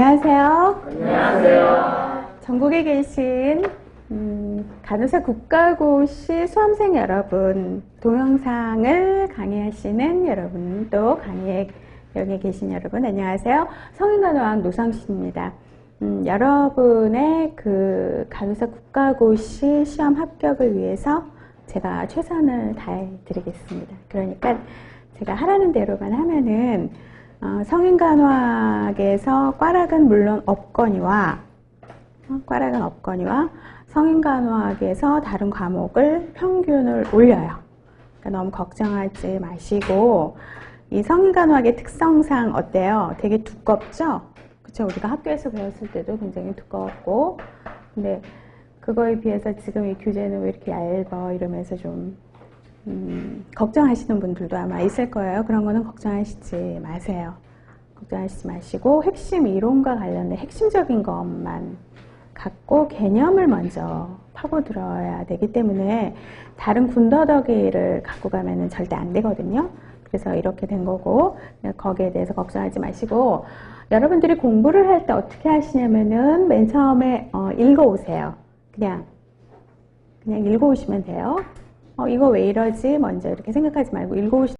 안녕하세요. 안녕하세요. 전국에 계신 음, 간호사 국가고시 수험생 여러분, 동영상을 강의하시는 여러분, 또 강의에 여기 계신 여러분, 안녕하세요. 성인간호학 노상씨입니다. 음, 여러분의 그 간호사 국가고시 시험 합격을 위해서 제가 최선을 다해 드리겠습니다. 그러니까 제가 하라는 대로만 하면은 어, 성인간호학에서 꽈락은 물론 없거니와 어, 꽈락은 없거니와 성인간호학에서 다른 과목을 평균을 올려요. 그러니까 너무 걱정하지 마시고 이 성인간호학의 특성상 어때요? 되게 두껍죠? 그쵸? 우리가 학교에서 배웠을 때도 굉장히 두꺼웠고 근데 그거에 비해서 지금 이 교재는 왜 이렇게 얇아 이러면서 좀 음, 걱정하시는 분들도 아마 있을 거예요. 그런 거는 걱정하시지 마세요. 걱정하시지 마시고 핵심 이론과 관련된 핵심적인 것만 갖고 개념을 먼저 파고들어야 되기 때문에 다른 군더더기를 갖고 가면은 절대 안 되거든요. 그래서 이렇게 된 거고 거기에 대해서 걱정하지 마시고 여러분들이 공부를 할 때 어떻게 하시냐면은 맨 처음에 어, 읽어오세요. 그냥 그냥 읽어오시면 돼요. 어, 이거 왜 이러지? 먼저 이렇게 생각하지 말고 읽어오시.